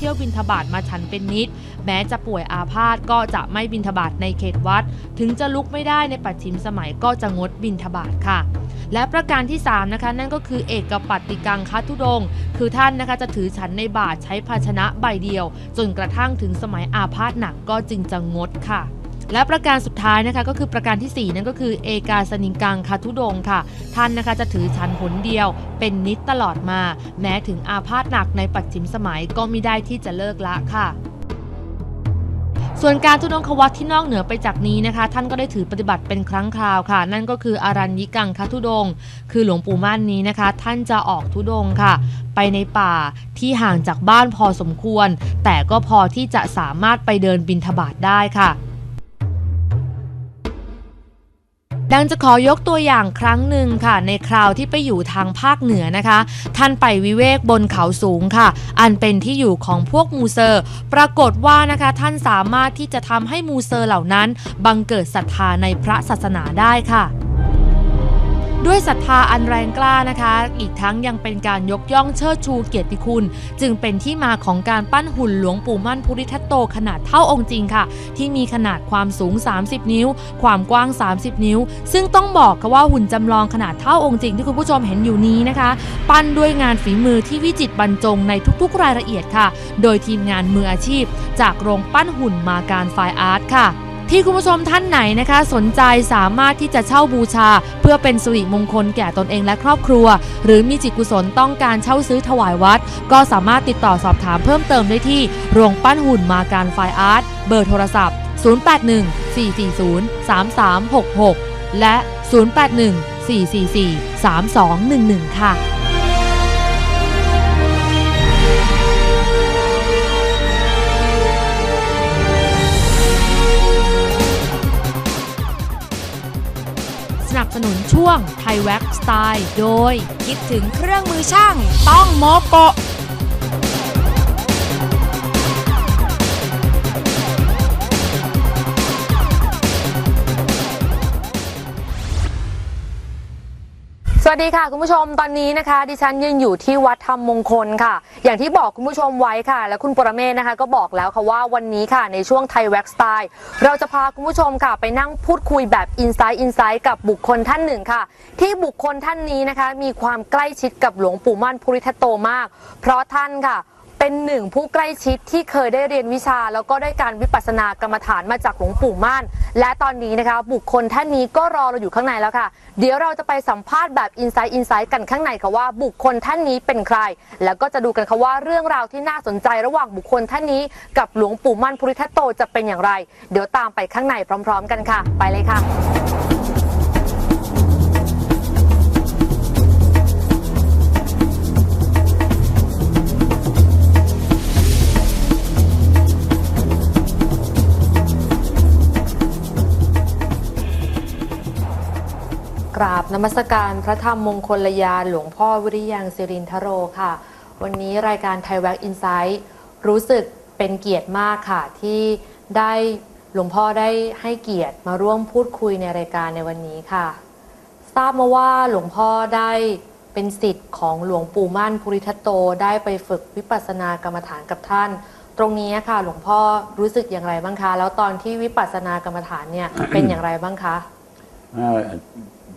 เที่ยวบินทบาทมาฉันเป็นนิด แม้จะป่วยอาพาธก็จะไม่บินทบาทในเขตวัด ถึงจะลุกไม่ได้ในปัจฉิมสมัยก็จะงดบินทบาทค่ะ และประการที่ 3 นะคะ นั่นก็คือเอกปัตติกังคัทุดงค์คือท่านนะคะจะถือฉันในบาทใช้ภาชนะใบเดียว จนกระทั่งถึงสมัยอาพาธหนักก็จึงจะงดค่ะ และประการสุดท้ายนะคะก็คือประการทีสี่ 4 นั่นก็คือเอกาสนิงกังคาทุดงค่ะ ท่านนะคะจะถือฉันหนเดียว เป็นนิดตลอดมา แม้ถึงอาพาธหนักในปัจฉิมสมัยก็มิได้ที่จะเลิกละค่ะส่วนการทุดงควัตที่นอกเหนือไปจากนี้นะคะ ท่านก็ได้ถือปฏิบัติเป็นครั้งคราวค่ะ นั่นก็คืออารัญญิกังคทุดง คือหลวงปู่ม่านนี้นะคะ ท่านจะออกทุดงค์ค่ะ ไปในป่าที่ห่างจากบ้านพอสมควร แต่ก็พอที่จะสามารถไปเดินบินทบาทได้ค่ะ ดังจะขอยกตัวอย่างครั้งหนึ่งค่ะ ในคราวที่ไปอยู่ทางภาคเหนือนะคะ ท่านไปวิเวกบนเขาสูงค่ะ อันเป็นที่อยู่ของพวกมูเซอร์ ปรากฏว่านะคะท่านสามารถที่จะทำให้มูเซอร์เหล่านั้น บังเกิดศรัทธาในพระศาสนาได้ค่ะ ด้วยศรัทธาอันแรงกล้านะคะ อีกทั้งยังเป็นการยกย่องเชิดชูเกียรติคุณ จึงเป็นที่มาของการปั้นหุ่นหลวงปู่มั่นภูริทัตโตขนาดเท่าองค์จริงค่ะ ที่มีขนาดความสูง 30 นิ้ว ความกว้าง 30 นิ้ว ซึ่งต้องบอกค่ะว่าหุ่นจำลองขนาดเท่าองค์จริงที่คุณผู้ชมเห็นอยู่นี้นะคะ ปั้นด้วยงานฝีมือที่วิจิตรบรรจงในทุกๆ รายละเอียดค่ะ โดยทีมงานมืออาชีพ จากโรงปั้นหุ่นมาการไฟอาร์ตค่ะ ที่คุณผู้ชมท่านไหนนะคะ สนใจสามารถที่จะเช่าบูชา เพื่อเป็นสิริมงคลแก่ตนเองและครอบครัว หรือมีจิตกุศลต้องการเช่าซื้อถวายวัด ก็สามารถติดต่อสอบถามเพิ่มเติมได้ที่โรงปั้นหุ่นมาการไฟอาร์ตเบอร์โทรศัพท์ 081-440-3366 และ 081-444-3211 ค่ะ วงไทยแว็กสไตล์ โดยคิดถึงเครื่องมือช่าง ต้องโมโก วัสดีค่ะ คุณผู้ชมตอนนี้นะคะ ดิฉันยืนอยู่ที่วัดธรรมมงคลค่ะ อย่างที่บอกคุณผู้ชมไว้ค่ะ และคุณปรเมศนะคะ ก็บอกแล้วค่ะว่าวันนี้ค่ะในช่วงไทยแว็กสไตล์เราจะพาคุณผู้ชมค่ะ ไปนั่งพูดคุยแบบอินไซต์อินไซต์กับบุคคลท่านหนึ่งค่ะ ที่บุคคลท่านนี้นะคะ มีความใกล้ชิดกับหลวงปู่มั่นภูริทัตโตมาก เพราะท่านค่ะ เป็นหนึ่งผู้ใกล้ชิดที่เคยได้เรียนวิชา แล้วก็ได้การวิปัสสนากรรมฐานมาจากหลวงปู่ม่าน และตอนนี้นะคะ บุคคลท่านนี้ก็รอเราอยู่ข้างในแล้วค่ะ เดี๋ยวเราจะไปสัมภาษณ์แบบอินไซต์อินไซต์กันข้างในค่ะว่าบุคคลท่านนี้เป็นใคร แล้วก็จะดูกันค่ะว่าเรื่องราวที่น่าสนใจระหว่างบุคคลท่านนี้ กับหลวงปู่มั่นภูริทัตโตจะเป็นอย่างไร เดี๋ยวตามไปข้างในพร้อม ๆ กันค่ะ ไปเลยค่ะ ราบนมัสการพระธรรมมงคลยานหลวงพ่อวิริยังสิรินทโรค่ะ วันนี้รายการไทยแว็กอินไซต์รู้สึกเป็นเกียรติมากค่ะ ที่ได้หลวงพ่อได้ให้เกียรติมาร่วมพูดคุยในรายการในวันนี้ค่ะ ทราบมาว่าหลวงพ่อได้เป็นสิทธิ์ของหลวงปู่มั่นภูริทัตโตได้ไปฝึกวิปัสสนากรรมฐานกับท่าน ตรงนี้ค่ะ หลวงพ่อรู้สึกอย่างไรบ้างคะ แล้วตอนที่วิปัสสนากรรมฐานเนี่ยเป็นอย่างไรบ้างคะ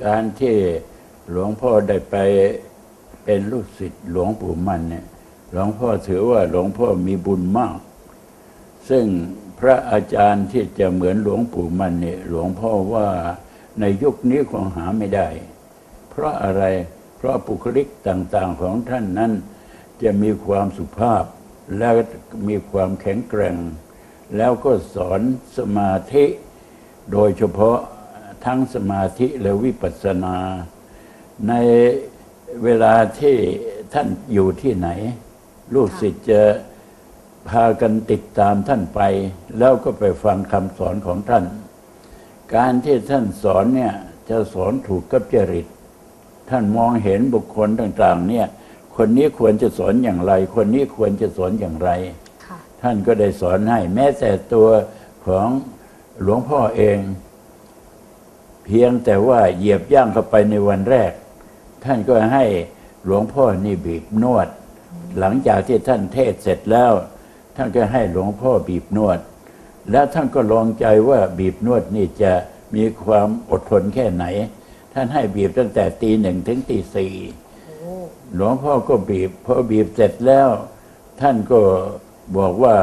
การที่หลวงพ่อได้ไปเป็นลูกศิษย์หลวงปู่มันเนี่ยหลวงพ่อถือว่าหลวงพ่อมีบุญมาก ซึ่งพระอาจารย์ที่จะเหมือนหลวงปู่มันเนี่ยหลวงพ่อว่าในยุคนี้คงหาไม่ได้ เพราะอะไรเพราะบุคลิกต่างๆของท่านนั้น จะมีความสุภาพและมีความแข็งแกร่ง แล้วก็สอนสมาธิโดยเฉพาะ ทั้งสมาธิและวิปัสสนา ในเวลาที่ท่านอยู่ที่ไหน ลูกศิษย์จะพากันติดตามท่านไป แล้วก็ไปฟังคำสอนของท่าน การที่ท่านสอนเนี่ยจะสอนถูกกับจริต ท่านมองเห็นบุคคลต่าง ๆ เนี่ย คนนี้ควรจะสอนอย่างไร คนนี้ควรจะสอนอย่างไรค่ะท่านก็ได้สอนให้ แม้แต่ตัวของหลวงพ่อเอง เพียงแต่ว่าเหยียบย่างเข้าไปในวันแรก ท่านก็ให้หลวงพ่อนี่บีบนวด หลังจากที่ท่านเทศเสร็จแล้ว ท่านก็ให้หลวงพ่อบีบนวด แล้วท่านก็ลองใจว่าบีบนวดนี่จะมีความอดทนแค่ไหน ท่านให้บีบตั้งแต่ตีหนึ่งถึงตีสี่หลวงพ่อก็บีบพอบีบเสร็จแล้ว ท่านก็บอกว่า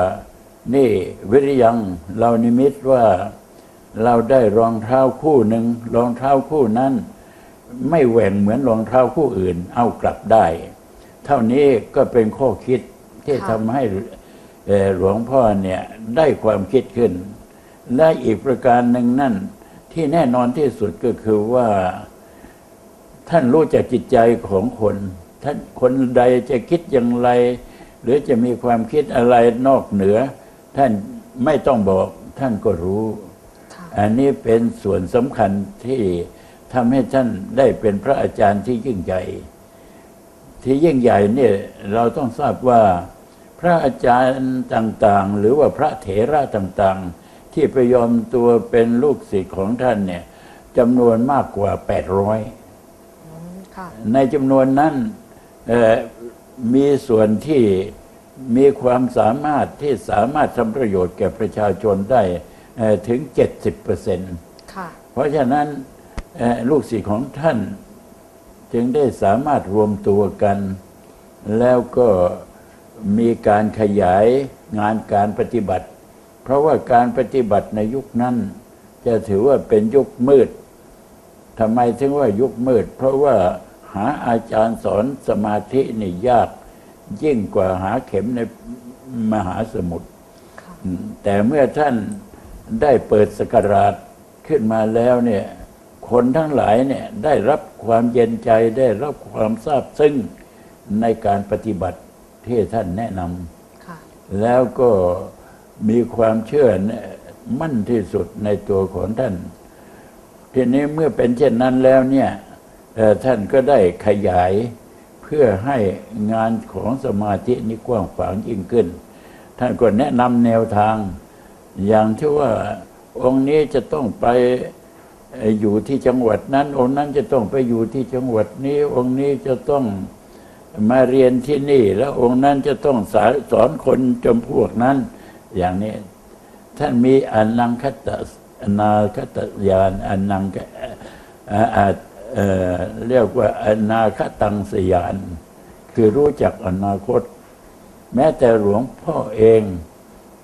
นี่วิริยังเรานิมิตว่า เราได้รองเท้าคู่หนึ่งรองเท้าคู่นั้น ไม่แหว่งเหมือนรองเท้าคู่อื่น เอากลับได้ เท่านี้ก็เป็นข้อคิดที่ทำให้หลวงพ่อเนี่ยได้ความคิดขึ้น และอีกประการหนึ่งนั่น ที่แน่นอนที่สุดก็คือว่า ท่านรู้จักจิตใจของคนท่านคนใดจะคิดอย่างไร หรือจะมีความคิดอะไรนอกเหนือ ท่านไม่ต้องบอกท่านก็รู้ อันนี้เป็นส่วนสำคัญที่ทำให้ท่านได้เป็นพระอาจารย์ที่ยิ่งใหญ่ ที่ยิ่งใหญ่เนี่ยเราต้องทราบว่าพระอาจารย์ต่างๆ หรือว่าพระเถระต่างๆ ที่ไปยอมตัวเป็นลูกศิษย์ของท่านเนี่ยจำนวนมากกว่า 800ค่ะในจำนวนนั้นเอ่อมีส่วนที่มีความสามารถที่สามารถทำประโยชน์แก่ประชาชนได้เอ่อ ถึง 70%เค่ะพราะฉะนั้นเอ่อลูกศิษย์ของท่านจึงได้สามารถรวมตัวกัน แล้วก็มีการขยายงานการปฏิบัติ เพราะว่าการปฏิบัติในยุคนั้น จะถือว่าเป็นยุคมืดทำไมถึงว่ายุคมืด เพราะว่าหาอาจารย์สอนสมาธินี่ยากยิ่งกว่าหาเข็มในมหาสมุทรค่ะอืมแต่เมื่อท่าน ได้เปิดสกราชขึ้นมาแล้วเนี่ยคนทั้งหลายเนี่ยได้รับความเย็นใจได้รับความทราบซึ้งในการปฏิบัติที่ท่านแนะนำค่ะแล้วก็มีความเชื่อเนี่ยมั่นที่สุดในตัวของท่าน ทีนี้เมื่อเป็นเช่นนั้นแล้วเนี่ยเอ่อท่านก็ได้ขยายเพื่อให้งานของสมาธินี้กว้างขวางยิ่งขึ้น ท่านก็แนะนำแนวทาง อย่างที่ว่าองค์นี้จะต้องไปอยู่ที่จังหวัดนั้น องค์นั้นจะต้องไปอยู่ที่จังหวัดนี้ องค์นี้จะต้องมาเรียนที่นี่ แล้วองค์นั้นจะต้องสาสอนคนจำพวกนั้น อย่างนี้ ท่านมีอนังคตอนาคตญาณอนังเอ่อเเอ่อเรียกว่าอนาคตังสยาน คือรู้จักอนาคต แม้แต่หลวงพ่อเอง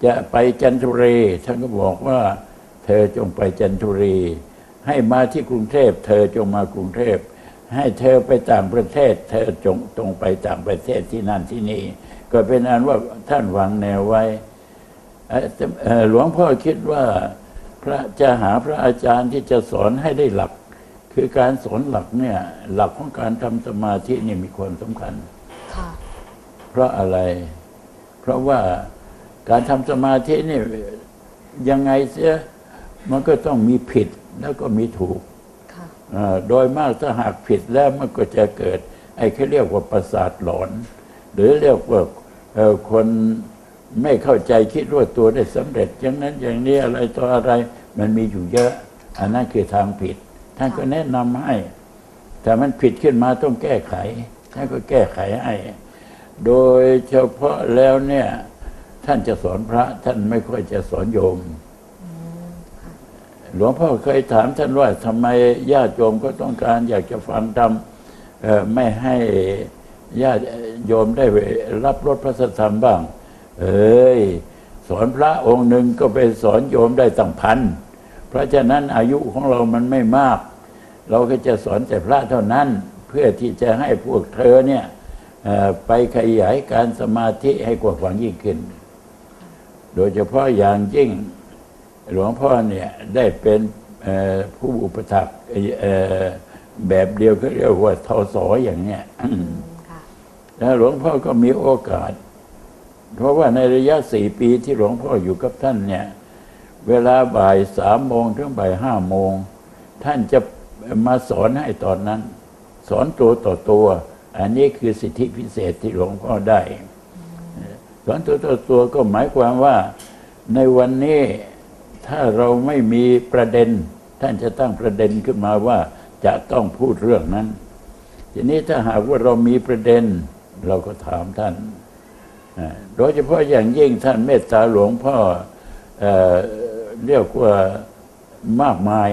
จะไปจันทบุรีท่านก็บอกว่า เธอจงไปจันทบุรี ให้มาที่กรุงเทพ เธอจงมากรุงเทพ ให้เธอไปต่างประเทศ เธอจงจงไปต่างประเทศที่นั่นที่นี่ ก็เป็นอันว่าท่านวางแนวไว้เอ่อแต่เอ่อหลวงพ่อคิดว่าพระจะหาพระอาจารย์ที่จะสอนให้ได้หลัก คือการสอนหลักเนี่ยหลักของการทำสมาธินี่มีความสำคัญค่ะเพราะอะไร เพราะว่า การทำสมาธินี่ยังไงเสียมันก็ต้องมีผิดแล้วก็มีถูกค่ะอ่าโดยมากถ้าหากผิดแล้วมันก็จะเกิด ไอ้เขาเรียกว่าประสาทหลอน หรือเรียกว่าเอ่อคนไม่เข้าใจคิดว่าตัวได้สำเร็จ อย่างนั้นอย่างนี้อะไรต่ออะไรมันมีอยู่เยอะ อันนั้นคือทางผิด ท่านก็แนะนำให้ แต่มันผิดขึ้นมาต้องแก้ไข ท่านก็แก้ไขให้ โดยเฉพาะแล้วเนี่ย ท่านจะสอนพระ ท่านไม่ค่อยจะสอนโยม หลวงพ่อเคยถามท่านว่าทำไมญาติโยมก็ต้องการอยากจะฟังธรรมเอ่อไม่ให้ญาติโยมได้รับรสพระสัทธรรมบ้าง เอ้ยสอนพระองค์หนึ่งก็ไปสอนโยมได้ตั้งพันเพราะฉะนั้นอายุของเรามันไม่มาก เราก็จะสอนแต่พระเท่านั้น เพื่อที่จะให้พวกเธอเนี่ยเอ่อไปขยายการสมาธิให้กว้างขวางยิ่งขึ้น โดยเฉพาะอย่างยิ่งหลวงพ่อเนี่ยได้เป็นเอ่อผู้อุปถัมภ์เอ่อแบบเดียวก็เรียกว่าทศอย่างเนี้ยค่ะแล้วหลวงพ่อก็มีโอกาส เพราะว่าในระยะสี่ปีที่หลวงพ่ออยู่กับท่านเนี่ย เวลาบ่ายสามโมงถึงบ่ายห้าโมง ท่านจะมาสอนให้ตอนนั้น สอนตัวต่อตัว อันนี้คือสิทธิพิเศษที่หลวงพ่อได้ สอนตัวต่อตัวก็หมายความว่าในวันนี้ถ้าเราไม่มีประเด็น ท่านจะตั้งประเด็นขึ้นมาว่าจะต้องพูดเรื่องนั้น ทีนี้ถ้าหากว่าเรามีประเด็น เราก็ถามท่าน โดยเฉพาะอย่างยิ่งท่านเมตตาหลวงพ่อเอเรียกว่ามากมาย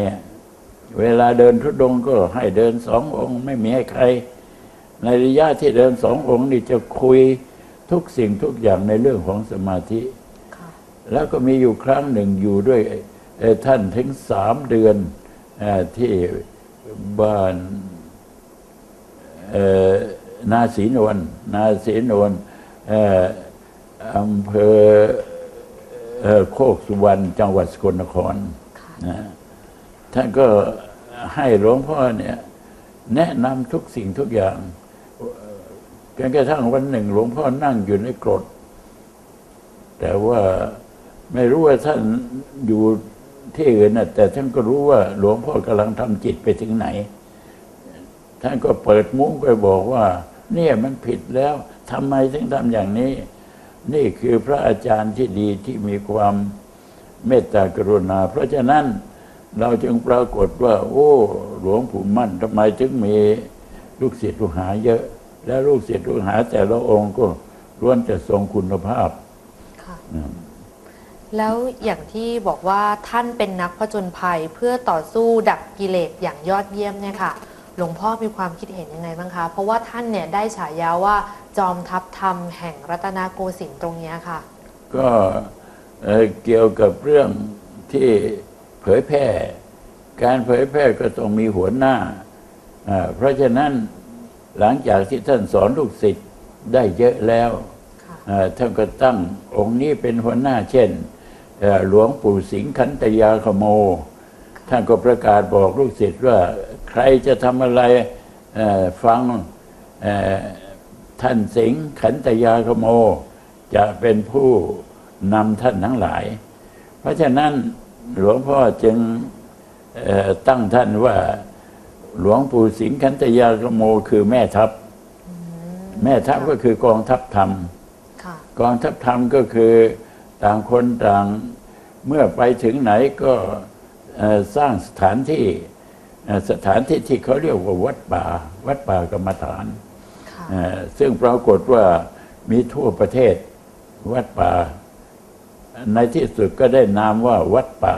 เวลาเดินทุดงก็ให้เดินสององค์ ไม่มีให้ใคร ในระยะที่เดินสององค์นี่จะคุย ทุกสิ่งทุกอย่างในเรื่องของสมาธิค่ะแล้วก็มีอยู่ครั้งหนึ่งอยู่ด้วยเอ่อท่านถึงสามเดือนเออที่บ้านเอ่อนาศรีนวลนาศรีนวลเอ่ออำเภอเอ่อโคกสุวรรณจังหวัดสกลนครนะท่านก็ให้หลวงพ่อเนี่ย แนะนำทุกสิ่งทุกอย่าง จนกระทั่งวันหนึ่ง หลวงพ่อนั่งอยู่ในกรด แต่ว่าไม่รู้ว่าท่านอยู่ที่อื่นนะแต่ท่านก็รู้ว่าหลวงพ่อกำลังทำจิตไปถึงไหน ท่านก็เปิดมุ้งไปบอกว่า เนี่ยมันผิดแล้วทำไมถึงทำอย่างนี้ นี่คือพระอาจารย์ที่ดีที่มีความเมตตากรุณา เพราะฉะนั้นเราจึงปรากฏว่า โอ้ หลวงปู่มั่นทำไมถึงมีลูกศิษย์ลูกหาเยอะ และลูกศิษย์ลูกหาแต่ละองค์ก็ล้วนจะทรงคุณภาพ ค่ะอืมแล้วอย่างที่บอกว่าท่านเป็นนักผจญภัยเพื่อต่อสู้ดับกิเลสอย่างยอดเยี่ยมเนี่ยค่ะ หลวงพ่อมีความคิดเห็นยังไงบ้างคะ เพราะว่าท่านเนี่ยได้ฉายาว่าจอมทัพธรรมแห่งรัตนโกสินทร์ตรงเนี้ยค่ะ ก็เอ่อเกี่ยวกับเรื่องที่เผยแพร่ การเผยแพร่ก็ต้องมีหัวหน้าอ่าเพราะฉะนั้น หลังจากที่ท่านสอนลูกศิษย์ได้เยอะแล้วค่ะอ่าท่านก็ตั้งองค์นี้เป็นหัวหน้าเช่นเอ่อหลวงปู่สิงห์ขันตยาขโม ท่านก็ประกาศบอกลูกศิษย์ว่าใครจะทำอะไรเอ่อฟังเอ่อท่านสิงห์ขันตยาขโม จะเป็นผู้นำท่านทั้งหลาย เพราะฉะนั้นหลวงพ่อจึงเอ่อตั้งท่านว่า หลวงปู่สิงห์ขันตยาขโมคือแม่ทัพ แม่ทัพก็คือกองทัพธรรมค่ะกองทัพธรรมก็คือต่างคนต่างเมื่อไปถึงไหนก็เอ่อสร้างสถานที่เอ่อสถานที่ที่เขาเรียกว่าวัดป่า วัดป่ากรรมฐานค่ะเอ่อซึ่งปรากฏว่ามีทั่วประเทศวัดป่า ในที่สุดก็ได้นามว่าวัดป่า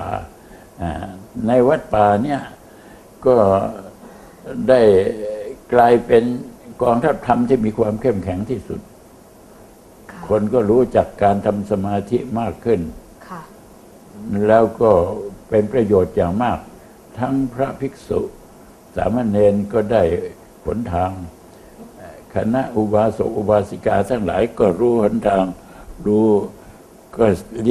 อ่าในวัดป่าเนี่ยก็ ได้กลายเป็นกองทัพธรรมที่มีความเข้มแข็งที่สุดค่ะคนก็รู้จักการทำสมาธิมากขึ้นค่ะแล้วก็เป็นประโยชน์อย่างมาก ทั้งพระภิกษุ สามเณรก็ได้ผลทางเอ่อคณะอุบาสกอุบาสิกาทั้งหลายก็รู้หนทางรู้ก็